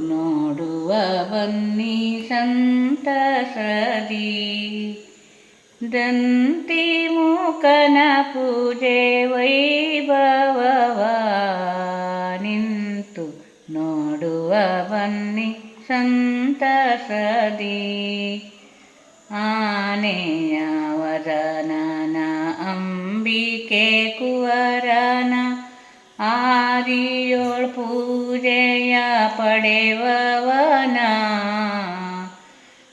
ನೋಡುವ ಬನ್ನಿ ಸಂತಸದಿ ದಂತಿ ಮೂಕನ ಪೂಜೆ ವೈಭವವ ನಿಂತು ನೋಡುವ ಬನ್ನಿ ಸಂತಸದಿ ಆನೆಯ ವರನನ ಅಂಬಿಕೆ ಕುವರನ ಆದಿಯೋಳ್ ಪೂಜೆಯ ಪಡೆವವನ.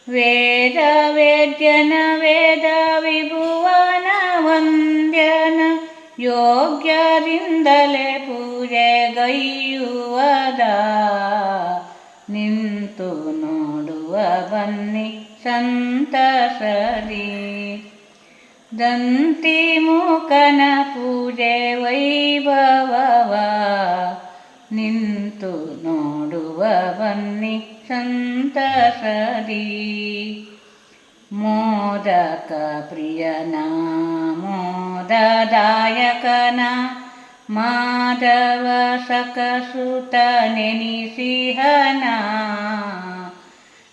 ವೇದ ವೇದ್ಯನ ವೇದ ವಿಭುವನ ವಂದ್ಯನ ಯೋಗ್ಯರಿಂದಲೇ ಪೂಜೆಗೈಯುವದ ನಿಂತು ನೋಡುವ ಬನ್ನಿ ಸಂತಸದಿ. ದಂತಿ ಮೂಕನ ಪೂಜೆ ವೈಭವವ. ನಿಂತು ನೋಡುವ ಬನ್ನಿ ಸಂತಸದಿ. ಮೋದಕ ಪ್ರಿಯನ ಮೋದದಾಯಕನ ಮಾಧವ ಸಕಸುತ ನೆನಿಸಿಹನ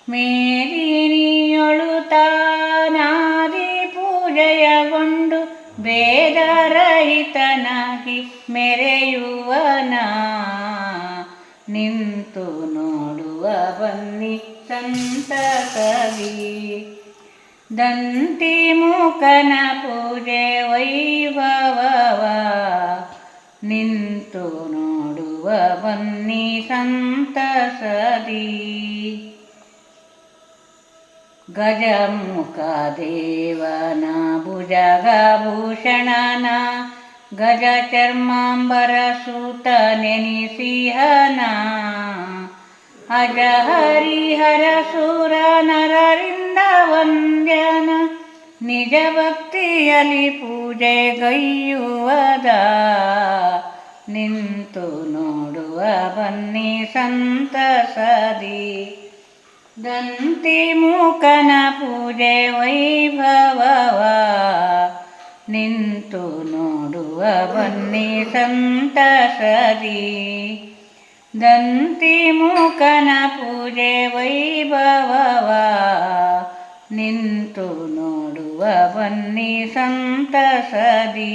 ಮೇಲಿನಿಯೊಳುತ್ತಾನಾದಿ ಪೂಜೆಯಗೊಂಡು ಬೇದರಹಿತನಾಗಿ ಮೆರೆಯುವನ. ನಿಂತು ನೋಡುವ ಬನ್ನಿ ಸಂತಸವಿ ದಂತಿ ಮೂಕನ ಪೂಜೆ ವೈಭವವ ನಿಂತು ನೋಡುವ ಬನ್ನಿ ಸಂತಸದಿ ಗಜಮುಖ ದೇವನ ಭುಜಗಭೂಷಣನ ಗಜ ಚರ್ಮಾಂಬರ ಸೂತ ನೆನಿಸಿಹನ ಅಜ ಹರಿಹರ ಸೂರ ನರರಿಂದ ವಂದ್ಯನ ನಿಜ ಭಕ್ತಿಯಲ್ಲಿ ಪೂಜೆ ಗೈಯುವದ. ನಿಂತು ನೋಡುವ ಬನ್ನಿ ಸಂತಸದಿ. ದಂತಿ ಮೂಕನ ಪೂಜೆ ವೈಭವವ. ನಿಂತು ನೋಡುವ ಬನ್ನಿ ಸಂತಸದಿ. ದಂತಿ ಮೂಕನ ಪೂಜೆ ವೈಭವವ. ನಿಂತು ನೋಡುವ ಬನ್ನಿ ಸಂತಸದಿ.